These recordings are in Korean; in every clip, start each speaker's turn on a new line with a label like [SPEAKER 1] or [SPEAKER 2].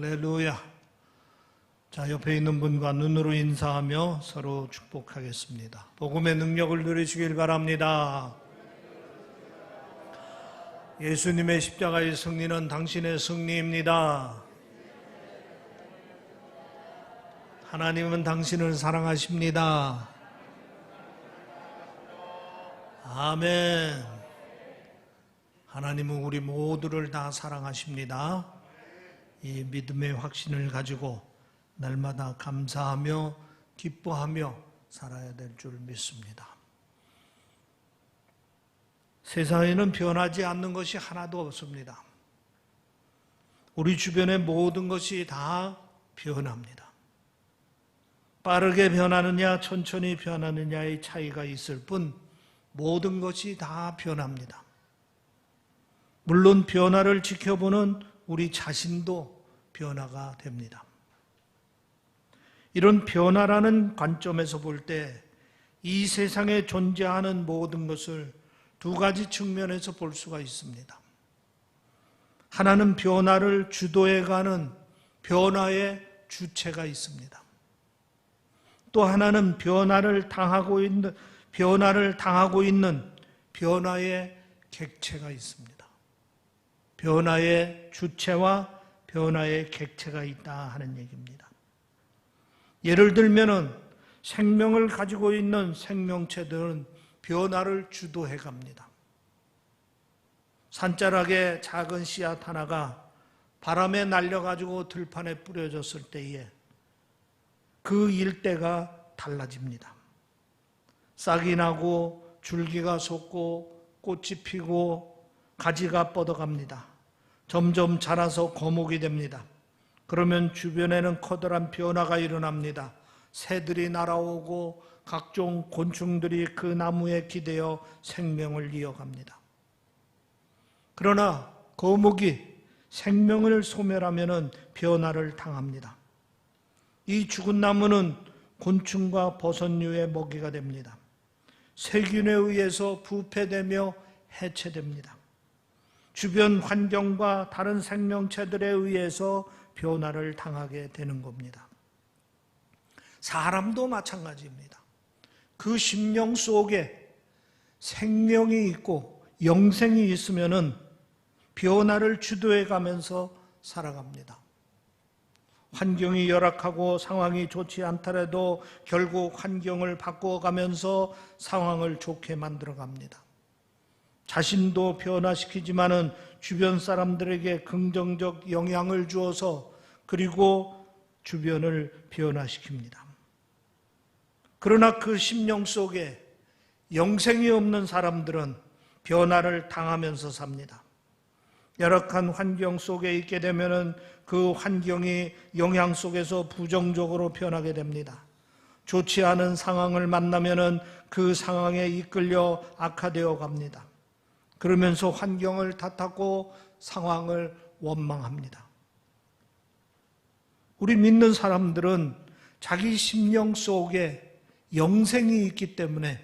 [SPEAKER 1] 할렐루야. 자, 옆에 있는 분과 눈으로 인사하며 서로 축복하겠습니다. 복음의 능력을 누리시길 바랍니다. 예수님의 십자가의 승리는 당신의 승리입니다. 하나님은 당신을 사랑하십니다. 아멘. 하나님은 우리 모두를 다 사랑하십니다. 이 믿음의 확신을 가지고 날마다 감사하며 기뻐하며 살아야 될 줄 믿습니다. 세상에는 변하지 않는 것이 하나도 없습니다. 우리 주변의 모든 것이 다 변합니다. 빠르게 변하느냐, 천천히 변하느냐의 차이가 있을 뿐 모든 것이 다 변합니다. 물론 변화를 지켜보는 우리 자신도 변화가 됩니다. 이런 변화라는 관점에서 볼 때 이 세상에 존재하는 모든 것을 두 가지 측면에서 볼 수가 있습니다. 하나는 변화를 주도해가는 변화의 주체가 있습니다. 또 하나는 변화를 당하고 있는 변화를 당하고 있는 변화의 객체가 있습니다. 변화의 주체와 변화의 객체가 있다 하는 얘기입니다. 예를 들면은 생명을 가지고 있는 생명체들은 변화를 주도해 갑니다. 산자락에 작은 씨앗 하나가 바람에 날려가지고 들판에 뿌려졌을 때에 그 일대가 달라집니다. 싹이 나고 줄기가 솟고 꽃이 피고 가지가 뻗어갑니다. 점점 자라서 거목이 됩니다. 그러면 주변에는 커다란 변화가 일어납니다. 새들이 날아오고 각종 곤충들이 그 나무에 기대어 생명을 이어갑니다. 그러나 거목이 생명을 소멸하면 변화를 당합니다. 이 죽은 나무는 곤충과 버섯류의 먹이가 됩니다. 세균에 의해서 부패되며 해체됩니다. 주변 환경과 다른 생명체들에 의해서 변화를 당하게 되는 겁니다. 사람도 마찬가지입니다. 그 심령 속에 생명이 있고 영생이 있으면은 변화를 주도해 가면서 살아갑니다. 환경이 열악하고 상황이 좋지 않더라도 결국 환경을 바꿔가면서 상황을 좋게 만들어 갑니다. 자신도 변화시키지만은 주변 사람들에게 긍정적 영향을 주어서 그리고 주변을 변화시킵니다. 그러나 그 심령 속에 영생이 없는 사람들은 변화를 당하면서 삽니다. 열악한 환경 속에 있게 되면은 그 환경이 영향 속에서 부정적으로 변하게 됩니다. 좋지 않은 상황을 만나면은 그 상황에 이끌려 악화되어 갑니다. 그러면서 환경을 탓하고 상황을 원망합니다. 우리 믿는 사람들은 자기 심령 속에 영생이 있기 때문에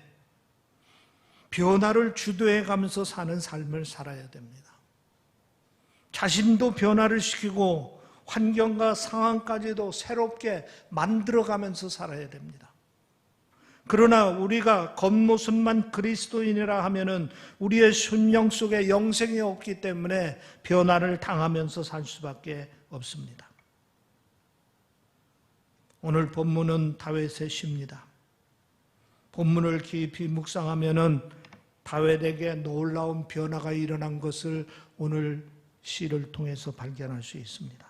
[SPEAKER 1] 변화를 주도해 가면서 사는 삶을 살아야 됩니다. 자신도 변화를 시키고 환경과 상황까지도 새롭게 만들어 가면서 살아야 됩니다. 그러나 우리가 겉모습만 그리스도인이라 하면은 우리의 순영 속에 영생이 없기 때문에 변화를 당하면서 살 수밖에 없습니다. 오늘 본문은 다윗의 시입니다. 본문을 깊이 묵상하면은 다윗에게 놀라운 변화가 일어난 것을 오늘 시를 통해서 발견할 수 있습니다.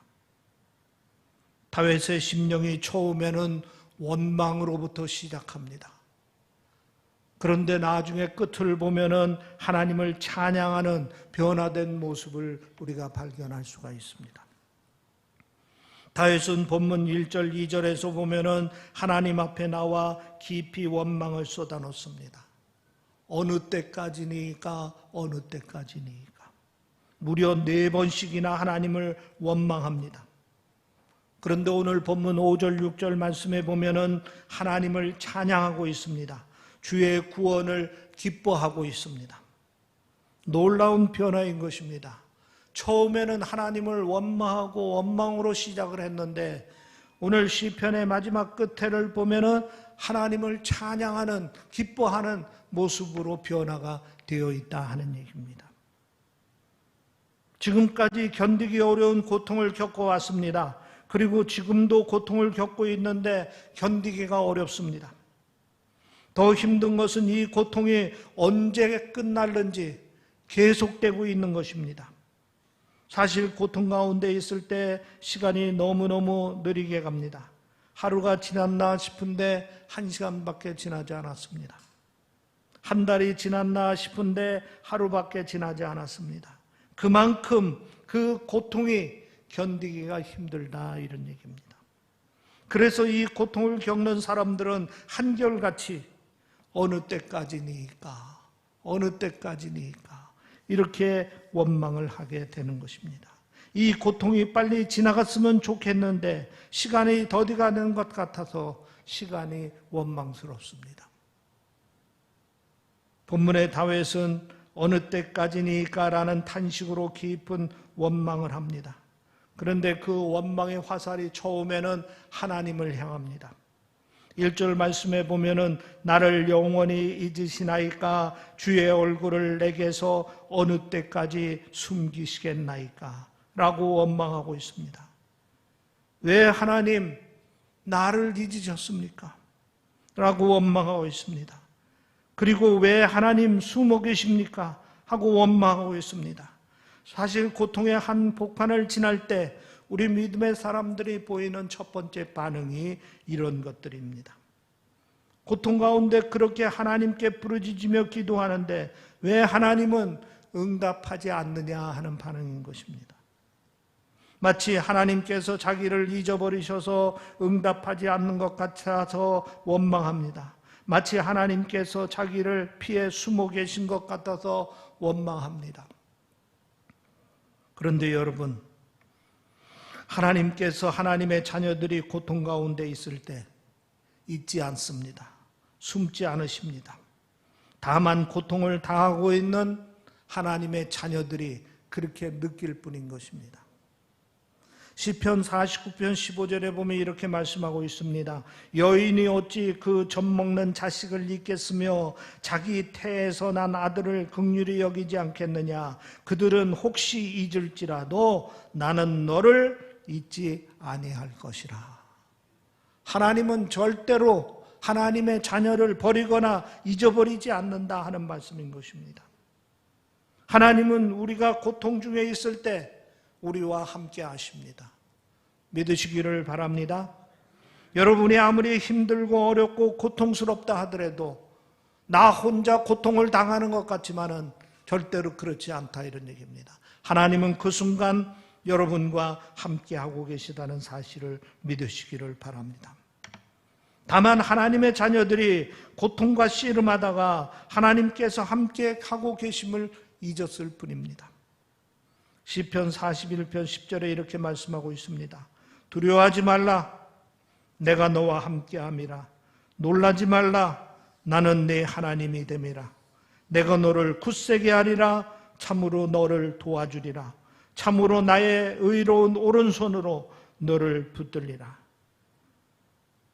[SPEAKER 1] 다윗의 심령이 처음에는 원망으로부터 시작합니다. 그런데 나중에 끝을 보면은 하나님을 찬양하는 변화된 모습을 우리가 발견할 수가 있습니다. 다윗은 본문 1절, 2절에서 보면은 하나님 앞에 나와 깊이 원망을 쏟아놓습니다. 어느 때까지니까, 어느 때까지니까. 무려 네 번씩이나 하나님을 원망합니다. 그런데 오늘 본문 5절, 6절 말씀에 보면은 하나님을 찬양하고 있습니다. 주의 구원을 기뻐하고 있습니다. 놀라운 변화인 것입니다. 처음에는 하나님을 원망하고 원망으로 시작을 했는데 오늘 시편의 마지막 끝에를 보면은 하나님을 찬양하는 기뻐하는 모습으로 변화가 되어 있다 하는 얘기입니다. 지금까지 견디기 어려운 고통을 겪어왔습니다. 그리고 지금도 고통을 겪고 있는데 견디기가 어렵습니다. 더 힘든 것은 이 고통이 언제 끝날는지 계속되고 있는 것입니다. 사실 고통 가운데 있을 때 시간이 너무너무 느리게 갑니다. 하루가 지났나 싶은데 한 시간밖에 지나지 않았습니다. 한 달이 지났나 싶은데 하루밖에 지나지 않았습니다. 그만큼 그 고통이 견디기가 힘들다 이런 얘기입니다. 그래서 이 고통을 겪는 사람들은 한결같이 어느 때까지니까 어느 때까지니까 이렇게 원망을 하게 되는 것입니다. 이 고통이 빨리 지나갔으면 좋겠는데 시간이 더디 가는 것 같아서 시간이 원망스럽습니다. 본문의 다윗은 어느 때까지니까라는 탄식으로 깊은 원망을 합니다. 그런데 그 원망의 화살이 처음에는 하나님을 향합니다. 1절 말씀에 보면은 나를 영원히 잊으시나이까 주의 얼굴을 내게서 어느 때까지 숨기시겠나이까 라고 원망하고 있습니다. 왜 하나님 나를 잊으셨습니까? 라고 원망하고 있습니다. 그리고 왜 하나님 숨어 계십니까? 하고 원망하고 있습니다. 사실 고통의 한 복판을 지날 때 우리 믿음의 사람들이 보이는 첫 번째 반응이 이런 것들입니다. 고통 가운데 그렇게 하나님께 부르짖으며 기도하는데 왜 하나님은 응답하지 않느냐 하는 반응인 것입니다. 마치 하나님께서 자기를 잊어버리셔서 응답하지 않는 것 같아서 원망합니다. 마치 하나님께서 자기를 피해 숨어 계신 것 같아서 원망합니다. 그런데 여러분, 하나님께서 하나님의 자녀들이 고통 가운데 있을 때 잊지 않습니다. 숨지 않으십니다. 다만 고통을 당하고 있는 하나님의 자녀들이 그렇게 느낄 뿐인 것입니다. 시편 49편 15절에 보면 이렇게 말씀하고 있습니다. 여인이 어찌 그 젖 먹는 자식을 잊겠으며 자기 태에서 난 아들을 극률히 여기지 않겠느냐. 그들은 혹시 잊을지라도 나는 너를 잊지 아니할 것이라. 하나님은 절대로 하나님의 자녀를 버리거나 잊어버리지 않는다 하는 말씀인 것입니다. 하나님은 우리가 고통 중에 있을 때 우리와 함께 하십니다. 믿으시기를 바랍니다. 여러분이 아무리 힘들고 어렵고 고통스럽다 하더라도 나 혼자 고통을 당하는 것 같지만은 절대로 그렇지 않다 이런 얘기입니다. 하나님은 그 순간 여러분과 함께하고 계시다는 사실을 믿으시기를 바랍니다. 다만 하나님의 자녀들이 고통과 씨름하다가 하나님께서 함께 하고 계심을 잊었을 뿐입니다. 시편 41편 10절에 이렇게 말씀하고 있습니다. 두려워하지 말라. 내가 너와 함께 함이라. 놀라지 말라. 나는 네 하나님이 됨이라. 내가 너를 굳세게 하리라. 참으로 너를 도와주리라. 참으로 나의 의로운 오른손으로 너를 붙들리라.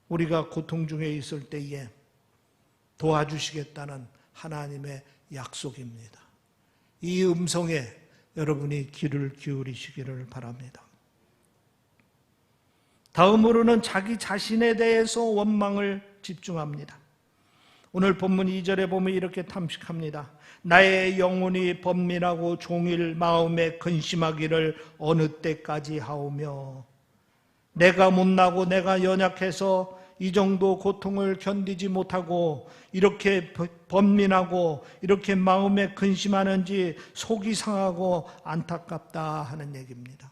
[SPEAKER 1] 우리가 고통 중에 있을 때에 도와주시겠다는 하나님의 약속입니다. 이 음성에 여러분이 귀를 기울이시기를 바랍니다. 다음으로는 자기 자신에 대해서 원망을 집중합니다. 오늘 본문 2절에 보면 이렇게 탐식합니다. 나의 영혼이 번민하고 종일 마음에 근심하기를 어느 때까지 하오며 내가 못나고 내가 연약해서 이 정도 고통을 견디지 못하고 이렇게 번민하고 이렇게 마음에 근심하는지 속이 상하고 안타깝다 하는 얘기입니다.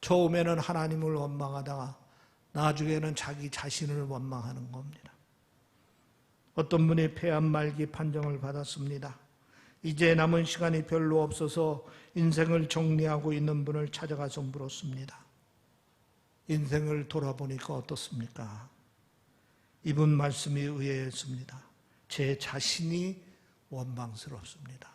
[SPEAKER 1] 처음에는 하나님을 원망하다가 나중에는 자기 자신을 원망하는 겁니다. 어떤 분이 폐암 말기 판정을 받았습니다. 이제 남은 시간이 별로 없어서 인생을 정리하고 있는 분을 찾아가서 물었습니다. 인생을 돌아보니까 어떻습니까? 이분 말씀이 의외였습니다. 제 자신이 원망스럽습니다.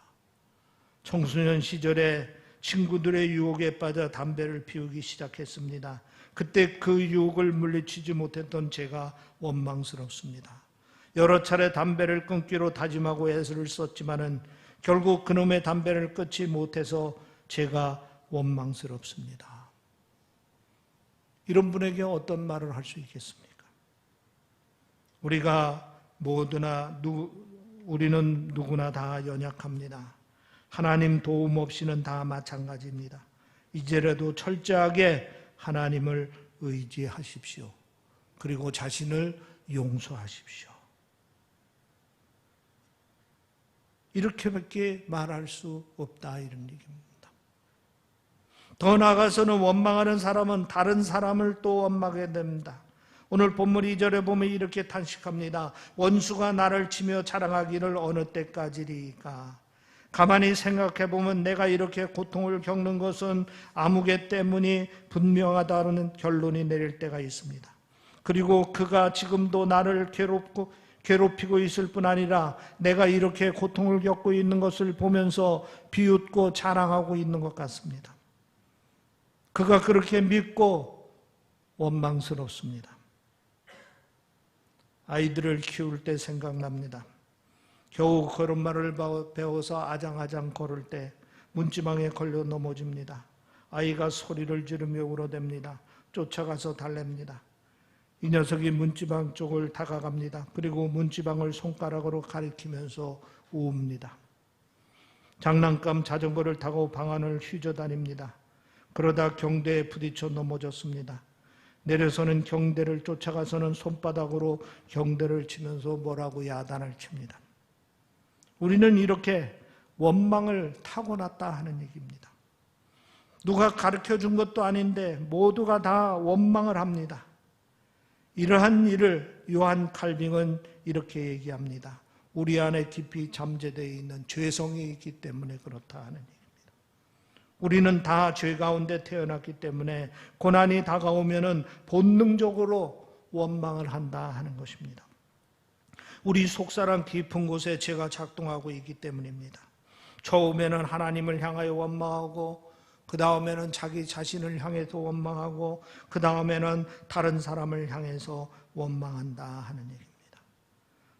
[SPEAKER 1] 청소년 시절에 친구들의 유혹에 빠져 담배를 피우기 시작했습니다. 그때 그 유혹을 물리치지 못했던 제가 원망스럽습니다. 여러 차례 담배를 끊기로 다짐하고 애를 썼지만은 결국 그놈의 담배를 끊지 못해서 제가 원망스럽습니다. 이런 분에게 어떤 말을 할 수 있겠습니까? 우리가 모두나 누, 우리는 누구나 다 연약합니다. 하나님 도움 없이는 다 마찬가지입니다. 이제라도 철저하게 하나님을 의지하십시오. 그리고 자신을 용서하십시오. 이렇게밖에 말할 수 없다 이런 얘기입니다. 더 나아가서는 원망하는 사람은 다른 사람을 또 원망하게 됩니다. 오늘 본문 2절에 보면 이렇게 탄식합니다. 원수가 나를 치며 자랑하기를 어느 때까지리까? 가만히 생각해 보면 내가 이렇게 고통을 겪는 것은 아무개 때문이 분명하다는 결론이 내릴 때가 있습니다. 그리고 그가 지금도 나를 괴롭고 괴롭히고 있을 뿐 아니라 내가 이렇게 고통을 겪고 있는 것을 보면서 비웃고 자랑하고 있는 것 같습니다. 그가 그렇게 믿고 원망스럽습니다. 아이들을 키울 때 생각납니다. 겨우 걸음마를 배워서 아장아장 걸을 때 문지방에 걸려 넘어집니다. 아이가 소리를 지르며 울어댑니다. 쫓아가서 달랩니다. 이 녀석이 문지방 쪽을 다가갑니다. 그리고 문지방을 손가락으로 가리키면서 우웁니다. 장난감 자전거를 타고 방 안을 휘저다닙니다. 그러다 경대에 부딪혀 넘어졌습니다. 내려서는 경대를 쫓아가서는 손바닥으로 경대를 치면서 뭐라고 야단을 칩니다. 우리는 이렇게 원망을 타고났다 하는 얘기입니다. 누가 가르쳐 준 것도 아닌데 모두가 다 원망을 합니다. 이러한 일을 요한 칼빙은 이렇게 얘기합니다. 우리 안에 깊이 잠재되어 있는 죄성이 있기 때문에 그렇다 하는 얘기입니다. 우리는 다 죄 가운데 태어났기 때문에 고난이 다가오면은 본능적으로 원망을 한다 하는 것입니다. 우리 속사람 깊은 곳에 죄가 작동하고 있기 때문입니다. 처음에는 하나님을 향하여 원망하고 그 다음에는 자기 자신을 향해서 원망하고 그 다음에는 다른 사람을 향해서 원망한다 하는 얘기입니다.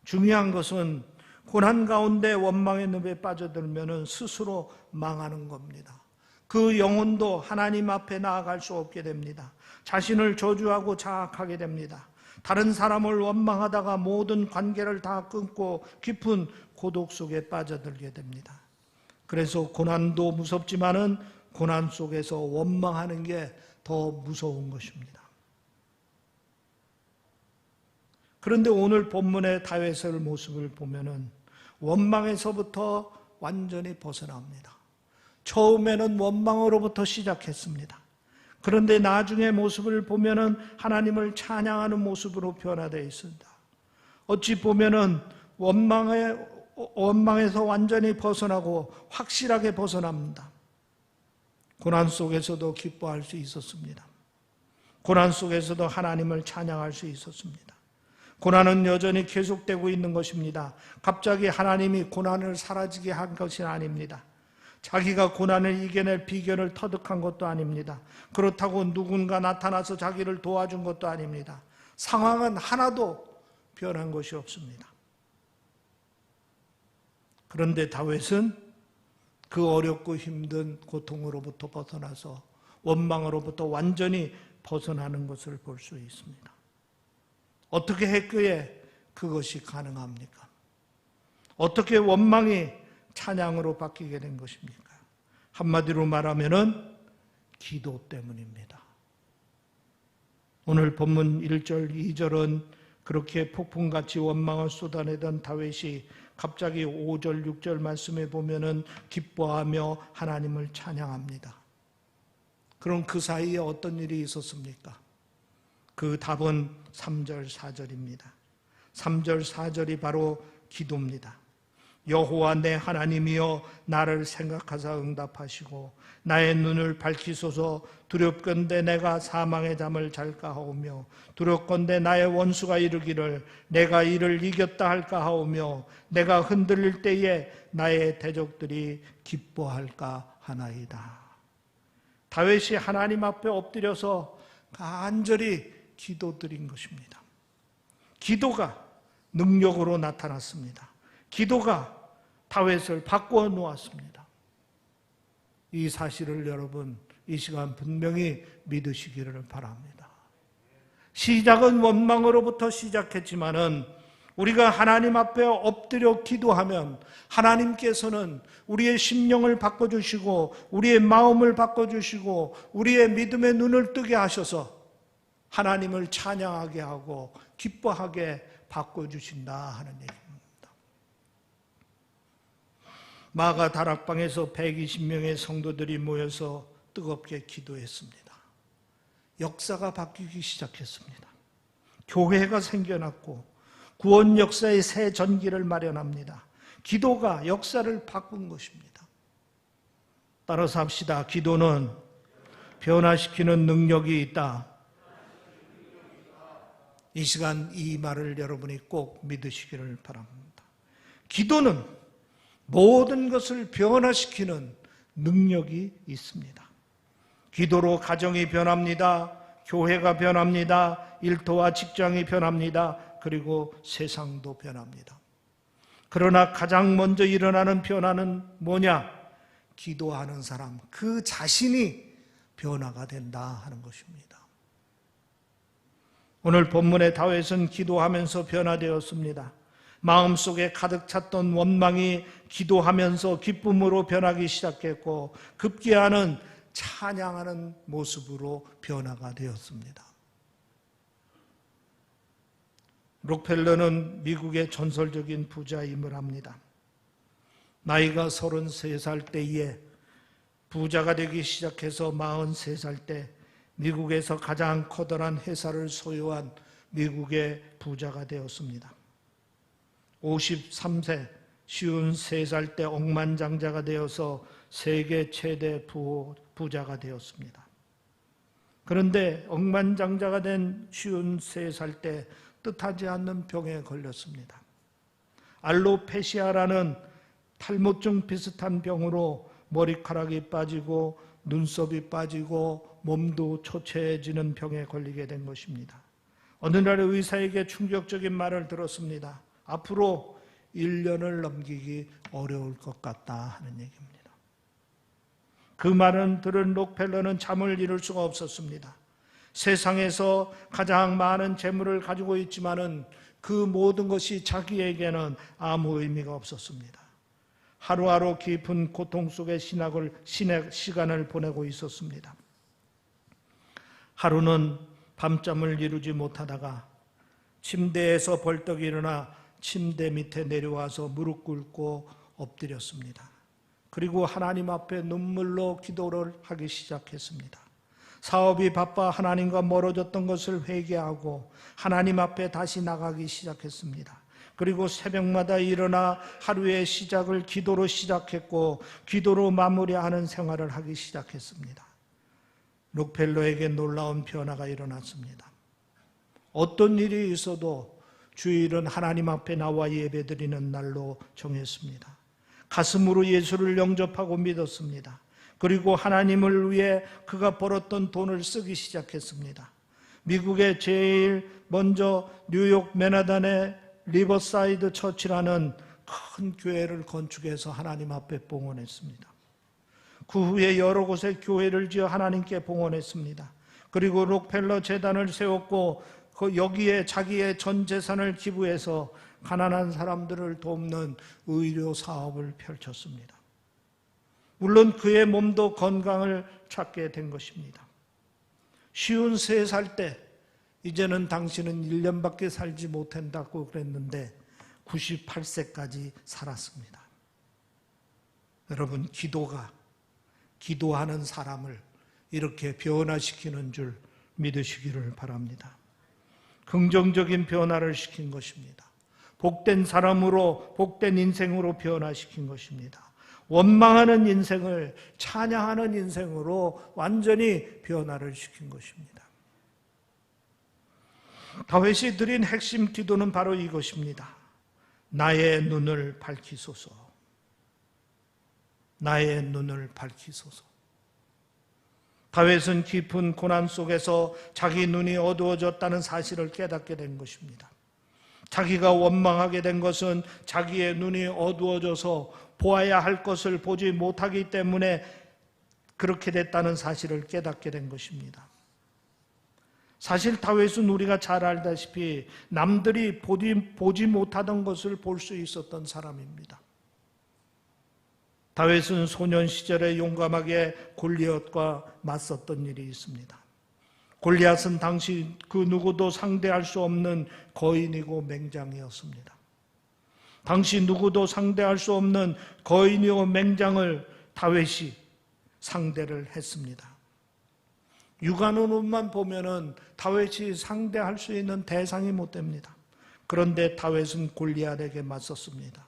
[SPEAKER 1] 중요한 것은 고난 가운데 원망의 늪에 빠져들면 스스로 망하는 겁니다. 그 영혼도 하나님 앞에 나아갈 수 없게 됩니다. 자신을 저주하고 자학하게 됩니다. 다른 사람을 원망하다가 모든 관계를 다 끊고 깊은 고독 속에 빠져들게 됩니다. 그래서 고난도 무섭지만은 고난 속에서 원망하는 게 더 무서운 것입니다. 그런데 오늘 본문의 다윗의 모습을 보면은 원망에서부터 완전히 벗어납니다. 처음에는 원망으로부터 시작했습니다. 그런데 나중에 모습을 보면은 하나님을 찬양하는 모습으로 변화되어 있습니다. 어찌 보면은 원망에 원망에서 완전히 벗어나고 확실하게 벗어납니다. 고난 속에서도 기뻐할 수 있었습니다. 고난 속에서도 하나님을 찬양할 수 있었습니다. 고난은 여전히 계속되고 있는 것입니다. 갑자기 하나님이 고난을 사라지게 한 것이 아닙니다. 자기가 고난을 이겨낼 비결을 터득한 것도 아닙니다. 그렇다고 누군가 나타나서 자기를 도와준 것도 아닙니다. 상황은 하나도 변한 것이 없습니다. 그런데 다윗은 그 어렵고 힘든 고통으로부터 벗어나서 원망으로부터 완전히 벗어나는 것을 볼 수 있습니다. 어떻게 했기에 그것이 가능합니까? 어떻게 원망이 찬양으로 바뀌게 된 것입니까? 한마디로 말하면은 기도 때문입니다. 오늘 본문 1절, 2절은 그렇게 폭풍같이 원망을 쏟아내던 다윗이 갑자기 5절, 6절 말씀에 보면은 기뻐하며 하나님을 찬양합니다. 그럼 그 사이에 어떤 일이 있었습니까? 그 답은 3절, 4절입니다. 3절, 4절이 바로 기도입니다. 여호와 내 하나님이여 나를 생각하사 응답하시고 나의 눈을 밝히소서 두렵건대 내가 사망의 잠을 잘까 하오며 두렵건대 나의 원수가 이르기를 내가 이를 이겼다 할까 하오며 내가 흔들릴 때에 나의 대적들이 기뻐할까 하나이다. 다윗이 하나님 앞에 엎드려서 간절히 기도드린 것입니다. 기도가 능력으로 나타났습니다. 기도가 다윗을 바꾸어 놓았습니다. 이 사실을 여러분 이 시간 분명히 믿으시기를 바랍니다. 시작은 원망으로부터 시작했지만은 우리가 하나님 앞에 엎드려 기도하면 하나님께서는 우리의 심령을 바꿔주시고 우리의 마음을 바꿔주시고 우리의 믿음의 눈을 뜨게 하셔서 하나님을 찬양하게 하고 기뻐하게 바꿔주신다 하는 얘기입니다. 마가 다락방에서 120명의 성도들이 모여서 뜨겁게 기도했습니다. 역사가 바뀌기 시작했습니다. 교회가 생겨났고 구원 역사의 새 전기를 마련합니다. 기도가 역사를 바꾼 것입니다. 따라서 합시다. 기도는 변화시키는 능력이 있다. 이 시간 이 말을 여러분이 꼭 믿으시기를 바랍니다. 기도는 모든 것을 변화시키는 능력이 있습니다. 기도로 가정이 변합니다. 교회가 변합니다. 일터와 직장이 변합니다. 그리고 세상도 변합니다. 그러나 가장 먼저 일어나는 변화는 뭐냐? 기도하는 사람, 그 자신이 변화가 된다 하는 것입니다. 오늘 본문의 다윗은 기도하면서 변화되었습니다. 마음속에 가득 찼던 원망이 기도하면서 기쁨으로 변하기 시작했고 급기야는 찬양하는 모습으로 변화가 되었습니다. 록펠러는 미국의 전설적인 부자임을 합니다. 나이가 33살 때에 부자가 되기 시작해서 43살 때 미국에서 가장 커다란 회사를 소유한 미국의 부자가 되었습니다. 53세, 쉬운 3살 때 억만장자가 되어서 세계 최대 부, 부자가 되었습니다. 그런데 억만장자가 된 쉬운 3살 때 뜻하지 않는 병에 걸렸습니다. 알로페시아라는 탈모증 비슷한 병으로 머리카락이 빠지고 눈썹이 빠지고 몸도 초췌해지는 병에 걸리게 된 것입니다. 어느 날 의사에게 충격적인 말을 들었습니다. 앞으로 1년을 넘기기 어려울 것 같다 하는 얘기입니다. 그 말은 들은 록펠러는 잠을 이룰 수가 없었습니다. 세상에서 가장 많은 재물을 가지고 있지만은 그 모든 것이 자기에게는 아무 의미가 없었습니다. 하루하루 깊은 고통 속에 신학을, 신의 시간을 보내고 있었습니다. 하루는 밤잠을 이루지 못하다가 침대에서 벌떡 일어나 침대 밑에 내려와서 무릎 꿇고 엎드렸습니다. 그리고 하나님 앞에 눈물로 기도를 하기 시작했습니다. 사업이 바빠 하나님과 멀어졌던 것을 회개하고 하나님 앞에 다시 나가기 시작했습니다. 그리고 새벽마다 일어나 하루의 시작을 기도로 시작했고 기도로 마무리하는 생활을 하기 시작했습니다. 록펠로에게 놀라운 변화가 일어났습니다. 어떤 일이 있어도 주일은 하나님 앞에 나와 예배드리는 날로 정했습니다. 가슴으로 예수를 영접하고 믿었습니다. 그리고 하나님을 위해 그가 벌었던 돈을 쓰기 시작했습니다. 미국의 제일 먼저 뉴욕 맨하단의 리버사이드 처치라는 큰 교회를 건축해서 하나님 앞에 봉헌했습니다. 그 후에 여러 곳에 교회를 지어 하나님께 봉헌했습니다. 그리고 록펠러 재단을 세웠고 그 여기에 자기의 전 재산을 기부해서 가난한 사람들을 돕는 의료 사업을 펼쳤습니다. 물론 그의 몸도 건강을 찾게 된 것입니다. 쉬운 세 살 때 이제는 당신은 1년밖에 살지 못한다고 그랬는데 98세까지 살았습니다. 여러분 기도가 기도하는 사람을 이렇게 변화시키는 줄 믿으시기를 바랍니다. 긍정적인 변화를 시킨 것입니다. 복된 사람으로 복된 인생으로 변화시킨 것입니다. 원망하는 인생을 찬양하는 인생으로 완전히 변화를 시킨 것입니다. 다윗이 드린 핵심 기도는 바로 이것입니다. 나의 눈을 밝히소서. 나의 눈을 밝히소서. 다윗은 깊은 고난 속에서 자기 눈이 어두워졌다는 사실을 깨닫게 된 것입니다. 자기가 원망하게 된 것은 자기의 눈이 어두워져서 보아야 할 것을 보지 못하기 때문에 그렇게 됐다는 사실을 깨닫게 된 것입니다. 사실 다윗은 우리가 잘 알다시피 남들이 보지, 못하던 것을 볼 수 있었던 사람입니다. 다윗은 소년 시절에 용감하게 골리앗과 맞섰던 일이 있습니다. 골리앗은 당시 그 누구도 상대할 수 없는 거인이고 맹장이었습니다. 당시 누구도 상대할 수 없는 거인이고 맹장을 다윗이 상대를 했습니다. 육안으로만 보면은 다윗이 상대할 수 있는 대상이 못 됩니다. 그런데 다윗은 골리앗에게 맞섰습니다.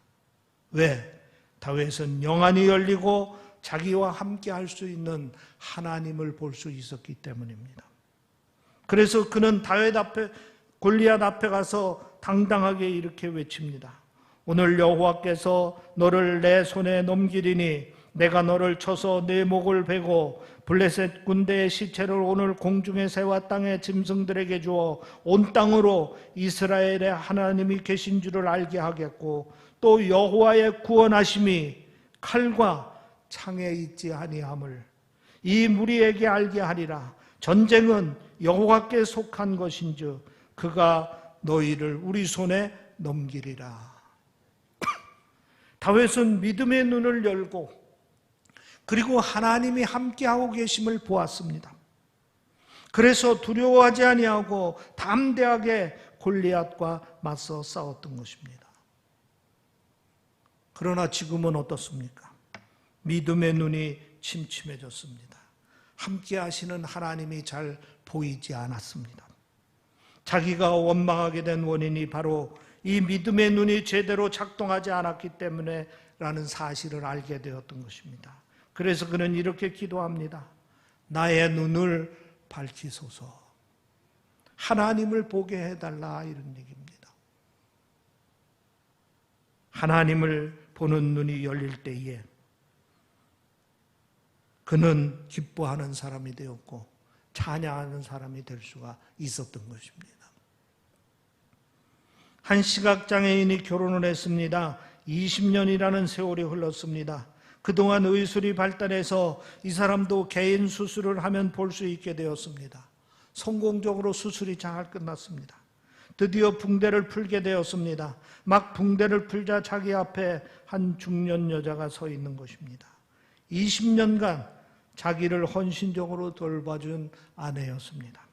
[SPEAKER 1] 왜? 다윗은 영안이 열리고 자기와 함께 할 수 있는 하나님을 볼 수 있었기 때문입니다. 그래서 그는 다윗 앞에 골리앗 앞에 가서 당당하게 이렇게 외칩니다. 오늘 여호와께서 너를 내 손에 넘기리니 내가 너를 쳐서 내 목을 베고 블레셋 군대의 시체를 오늘 공중의 새와 땅의 짐승들에게 주어 온 땅으로 이스라엘의 하나님이 계신 줄을 알게 하겠고 또 여호와의 구원하심이 칼과 창에 있지 아니함을 이 무리에게 알게 하리라 전쟁은 여호와께 속한 것인즉 그가 너희를 우리 손에 넘기리라 다윗은 믿음의 눈을 열고 그리고 하나님이 함께하고 계심을 보았습니다. 그래서 두려워하지 아니하고 담대하게 골리앗과 맞서 싸웠던 것입니다. 그러나 지금은 어떻습니까? 믿음의 눈이 침침해졌습니다. 함께 하시는 하나님이 잘 보이지 않았습니다. 자기가 원망하게 된 원인이 바로 이 믿음의 눈이 제대로 작동하지 않았기 때문에 라는 사실을 알게 되었던 것입니다. 그래서 그는 이렇게 기도합니다. 나의 눈을 밝히소서. 하나님을 보게 해달라 이런 얘기입니다. 하나님을 보는 눈이 열릴 때에 그는 기뻐하는 사람이 되었고 찬양하는 사람이 될 수가 있었던 것입니다. 한 시각장애인이 결혼을 했습니다. 20년이라는 세월이 흘렀습니다. 그동안 의술이 발달해서 이 사람도 개인 수술을 하면 볼 수 있게 되었습니다. 성공적으로 수술이 잘 끝났습니다. 드디어 붕대를 풀게 되었습니다. 막 붕대를 풀자 자기 앞에 한 중년 여자가 서 있는 것입니다. 20년간 자기를 헌신적으로 돌봐준 아내였습니다.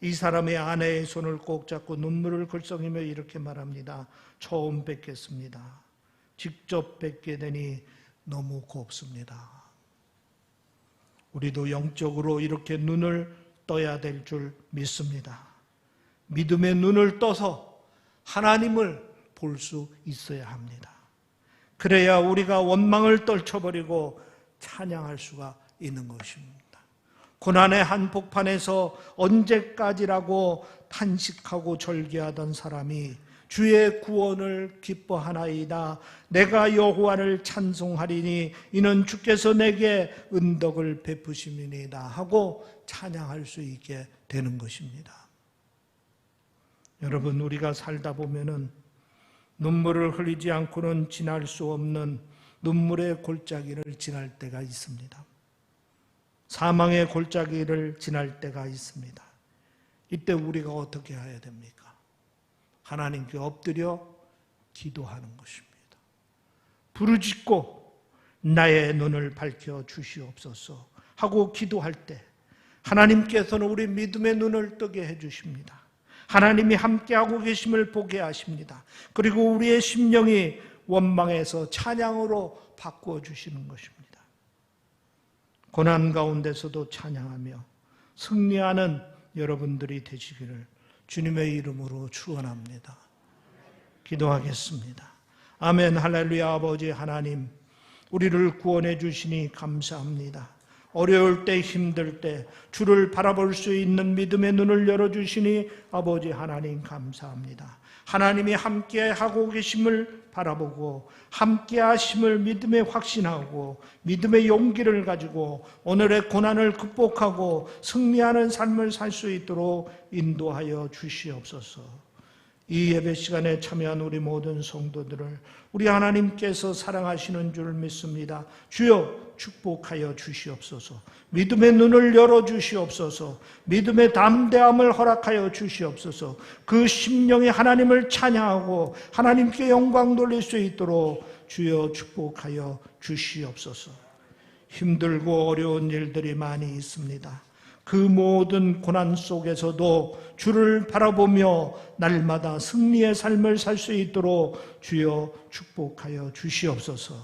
[SPEAKER 1] 이 사람의 아내의 손을 꼭 잡고 눈물을 글썽이며 이렇게 말합니다. 처음 뵙겠습니다. 직접 뵙게 되니 너무 곱습니다. 우리도 영적으로 이렇게 눈을 떠야 될 줄 믿습니다. 믿음의 눈을 떠서 하나님을 볼 수 있어야 합니다. 그래야 우리가 원망을 떨쳐버리고 찬양할 수가 있는 것입니다. 고난의 한복판에서 언제까지라고 탄식하고 절개하던 사람이 주의 구원을 기뻐하나이다. 내가 여호와를 찬송하리니 이는 주께서 내게 은덕을 베푸심이니다 하고 찬양할 수 있게 되는 것입니다. 여러분 우리가 살다 보면은 눈물을 흘리지 않고는 지날 수 없는 눈물의 골짜기를 지날 때가 있습니다. 사망의 골짜기를 지날 때가 있습니다. 이때 우리가 어떻게 해야 됩니까? 하나님께 엎드려 기도하는 것입니다. 부르짖고 나의 눈을 밝혀 주시옵소서 하고 기도할 때 하나님께서는 우리 믿음의 눈을 뜨게 해 주십니다. 하나님이 함께하고 계심을 보게 하십니다. 그리고 우리의 심령이 원망에서 찬양으로 바꾸어 주시는 것입니다. 고난 가운데서도 찬양하며 승리하는 여러분들이 되시기를 주님의 이름으로 축원합니다. 기도하겠습니다. 아멘 할렐루야 아버지 하나님 우리를 구원해 주시니 감사합니다. 어려울 때 힘들 때 주를 바라볼 수 있는 믿음의 눈을 열어 주시니 아버지 하나님 감사합니다. 하나님이 함께 하고 계심을 바라보고 함께 하심을 믿음에 확신하고 믿음의 용기를 가지고 오늘의 고난을 극복하고 승리하는 삶을 살 수 있도록 인도하여 주시옵소서. 이 예배 시간에 참여한 우리 모든 성도들을 우리 하나님께서 사랑하시는 줄 믿습니다. 주여 축복하여 주시옵소서. 믿음의 눈을 열어 주시옵소서. 믿음의 담대함을 허락하여 주시옵소서. 그 심령이 하나님을 찬양하고 하나님께 영광 돌릴 수 있도록 주여 축복하여 주시옵소서. 힘들고 어려운 일들이 많이 있습니다. 그 모든 고난 속에서도 주를 바라보며 날마다 승리의 삶을 살 수 있도록 주여 축복하여 주시옵소서.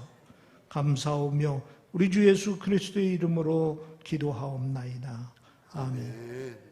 [SPEAKER 1] 감사하며 우리 주 예수 그리스도의 이름으로 기도하옵나이다. 아멘.
[SPEAKER 2] 아멘.